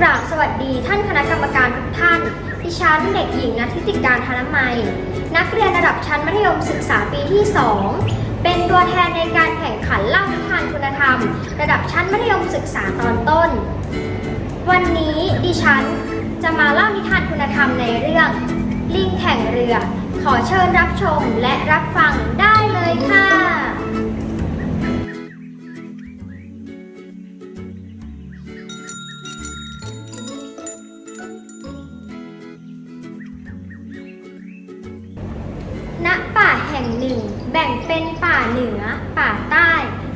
กราบสวัสดีท่านคณะกรรมการทุกท่าน ดิฉันเด็กหญิงนัทธิติการธนมัย นักเรียนระดับชั้นมัธยมศึกษาปีที่ 2 เป็นตัวแทนในการแข่งขันเล่านิทานคุณธรรม ระดับชั้นมัธยมศึกษาตอนต้น วันนี้ดิฉันจะมาเล่านิทานคุณธรรมในเรื่อง ลิงแข่งเรือ ขอเชิญรับชมและรับฟัง หนึ่งแบ่งเป็นป่าเหนือ ป่าใต้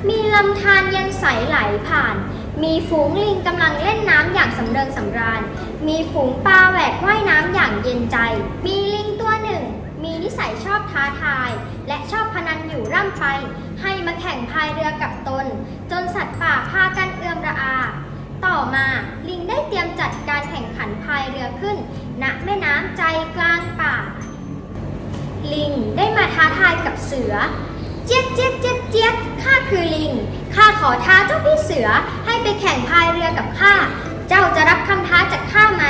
มีลำธารย็นใสไหลผ่าน มีฝูงลิงกำลังเล่นน้ำอย่างสำเริงสำราญ มีฝูงปลาแหวกว่ายน้ำอย่างเย็นใจ มีลิงตัวหนึ่ง มีนิสัยชอบท้าทาย และชอบพนันอยู่ร่ำไป ให้มาแข่งพายเรือกับตน จนสัตว์ป่าพากันเอือมระอา ต่อมาลิงได้เตรียมจัดการแข่งขันพายเรือขึ้นณแม่น้ำใจกลางป่า ลิงได้มาท้าทายกับเสือ เจี๊ยกเจี๊ยกเจี๊ยกเจี๊ยกข้าคือลิง ข้าขอท้าเจ้าพี่เสือให้ไปแข่งพายเรือกับข้า เจ้าจะรับคำท้าจากข้าไหม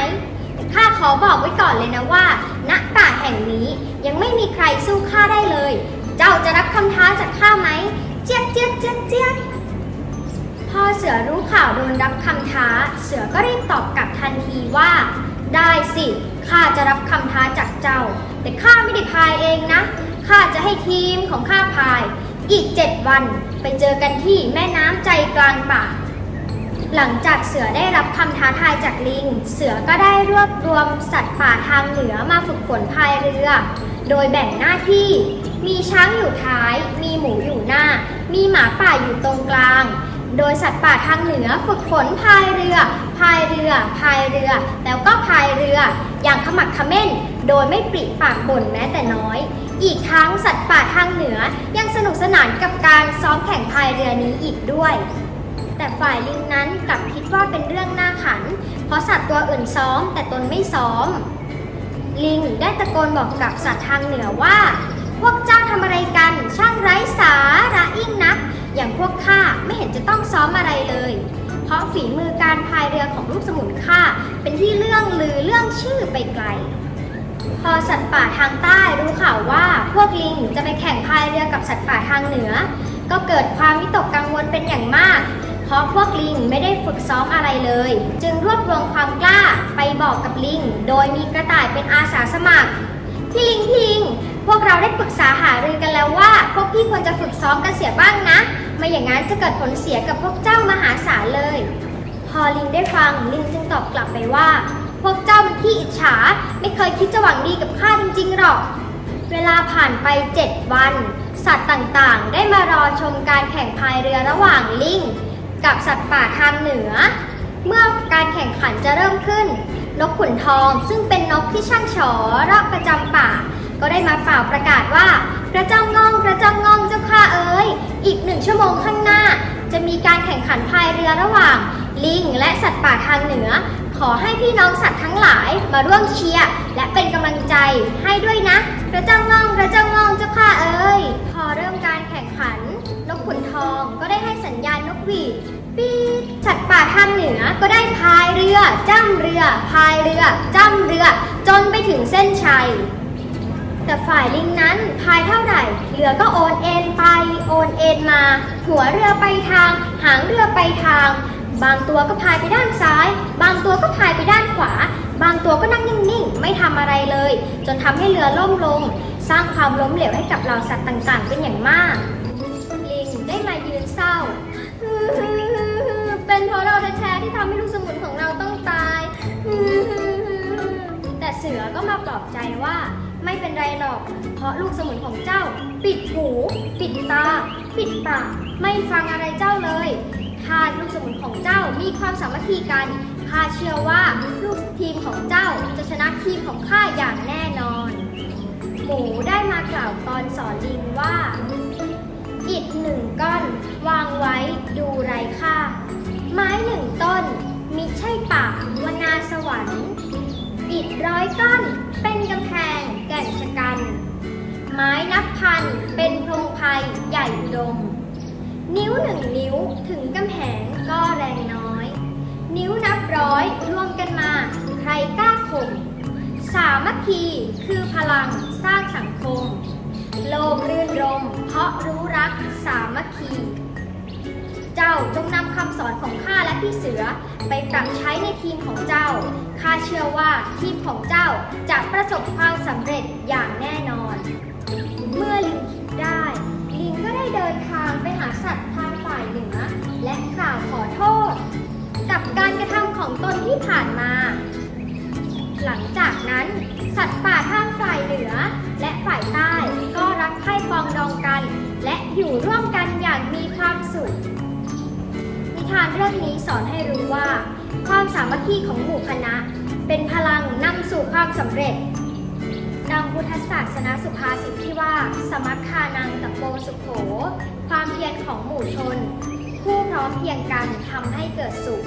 ข้าขอบอกไว้ก่อนเลยนะว่า ณ ป่าแห่งนี้ยังไม่มีใครสู้ข้าได้เลย เจ้าจะรับคำท้าจากข้าไหม เจี๊ยกเจี๊ยกเจี๊ยกเจี๊ยกพอเสือรู้ข่าวโดนรับคำท้า เสือก็รีบตอบกลับทันทีว่า ได้สิ ข้าจะรับคำท้าจากเจ้า แต่ข้าไม่ได้พายเองนะ ข้าจะให้ทีมของข้าพาย อีกเจ็ดวันไปเจอกันที่แม่น้ำใจกลางป่า หลังจากเสือได้รับคำท้าทายจากลิง เสือก็ได้รวบรวมสัตว์ป่าทางเหนือมาฝึกฝนพายเรือ โดยแบ่งหน้าที่ มีช้างอยู่ท้าย มีหมูอยู่หน้า มีหมาป่าอยู่ตรงกลาง โดยสัตว์ป่าทางเหนือฝึกฝนพายเรือ พายเรือ พายเรือ แล้วก็พายเรือ อย่างขมักเขม้น โดยไม่ปริปากบ่นแม้แต่น้อย อีกทั้งสัตว์ป่าทางเหนือยังสนุกสนานกับการซ้อมแข่งพายเรือนี้อีกด้วย แต่ฝ่ายลิงนั้นกลับคิดว่าเป็นเรื่องน่าขัน เพราะสัตว์ตัวอื่นซ้อมแต่ตนไม่ซ้อม ลิงได้ตะโกนบอกกับสัตว์ทางเหนือว่า พวกเจ้าทำอะไรกัน ช่างไร้สาระยิ่งนัก อย่างพวกข้าไม่เห็นจะต้องซ้อมอะไรเลย เพราะฝีมือการพายเรือของลูกสมุนข้าเป็นที่เรื่องลือเรื่องชื่อไปไกล พอสัตว์ป่าทางใต้รู้ข่าวว่าพวกลิงจะไปแข่งพายเรือกับสัตว์ป่าทางเหนือ ก็เกิดความวิตกกังวลเป็นอย่างมาก เพราะพวกลิงไม่ได้ฝึกซ้อมอะไรเลย จึงรวบรวมความกล้าไปบอกกับลิง โดยมีกระต่ายเป็นอาสาสมัครพี่ลิงพี่ลิงพวกเราได้ปรึกษาหารือกันแล้วว่า พวกพี่ควรจะฝึกซ้อมกันเสียบ้างนะ ไม่อย่างนั้นจะเกิดผลเสียกับพวกเจ้ามหาศาลเลย พอลิงได้ฟังลิงจึงตอบกลับไปว่า พวกเจ้ามันขี้อิจฉา ไม่เคยคิดจะหวังดีกับข้าจริงๆหรอก เวลาผ่านไป7วัน สัตว์ต่างๆ ได้มารอชมการแข่งพายเรือระหว่างลิงกับสัตว์ป่าทางเหนือ เมื่อการแข่งขันจะเริ่มขึ้น นกขุนทองซึ่งเป็นนกที่ช่างฉอระประจำป่า ก็ได้มาเป่าประกาศว่า พระเจ้างองพระเจ้างอง เจ้าเอ๋ยอีกหนึ่งชั่วโมงข้างหน้า จะมีการแข่งขันพายเรือระหว่าง ลิงและสัตว์ป่าทางเหนือ ขอให้พี่น้องสัตว์ทั้งหลายมาร่วมเชียร์และเป็นกำลังใจให้ด้วยนะพระเจ้างองพระเจ้างองเจ้าข้าเอ๋ยพอเริ่มการแข่งขัน นกขุนทองก็ได้ให้สัญญาณนกหวีดปี๊ดสัตว์ป่าทางเหนือก็ได้พายเรือจ้ำเรือพายเรือจ้ำเรือ จนไปถึงเส้นชัย แต่ฝ่ายลิงนั้นพายเท่าไหร่ เรือก็โอนเอ็นไป โอนเอ็นมา หัวเรือไปทาง หางเรือไปทาง บางตัวก็พายไปด้านซ้าย บางตัวก็พายไปด้านขวา บางตัวก็นั่งนิ่งๆ ไม่ทำอะไรเลย จนทำให้เรือล่มลง สร้างความล้มเหลวให้กับเหล่าสัตว์ต่างๆ เป็นอย่างมาก ลิงได้มายืนเศร้า เป็นเพราะเราแท้ๆที่ทำให้ลูกสมุนของเราต้องตาย แต่เสือก็มาปลอบใจว่า อกเพราะลูกสมุนของเจ้า ปิดหู ปิดตา ปิดปากไม่ฟังอะไรเจ้าเลยถ้าลูกสมุนของเจ้ามีความสามัคคีกันข้าเชื่อว่าลูกทีมของเจ้าจะชนะทีมของข้าอย่างแน่นอน หมูได้มากล่าวตอนสอนลิงว่าอิฐหนึ่งก้อน วางไว้ดูไรค่า ไม้หนึ่งต้นมิใช่ป่าวนาสวรรค์อิฐร้อยก้อนเป็นกำแพง ก่นชะกัน ไม้นับพันเป็นพงไพรใหญ่อุดม นิ้วหนึ่งนิ้วถึงกำแพงก็แรงน้อย นิ้วนับร้อยร่วมกันมาใครกลุ่มสามัคคีคือพลังสร้างสังคม โลกรื่นรม เพราะรู้รักสามัคคี เจ้าจงนำคำสอนของข้า พี่เสือไปปรับใช้ในทีมของเจ้า ข้าเชื่อว่าทีมของเจ้าจะประสบความสำเร็จอย่างแน่นอน เมื่อลิงคิดได้ ลิงก็ได้เดินทางไปหาสัตว์ทางฝ่ายเหนือ และกล่าวขอโทษ กับการกระทำของตนที่ผ่านมา หลังจากนั้นสัตว์ป่าามัคคีของหมู่คณะ เป็นพลังนำสู่ความสำเร็จ ดังพุทธศาสนาสุภาษิตที่ว่า สมัคคานังตะโปสุโข ความเพียรของหมู่ชน ผู้พร้อมเพียงกันทำให้เกิดสุข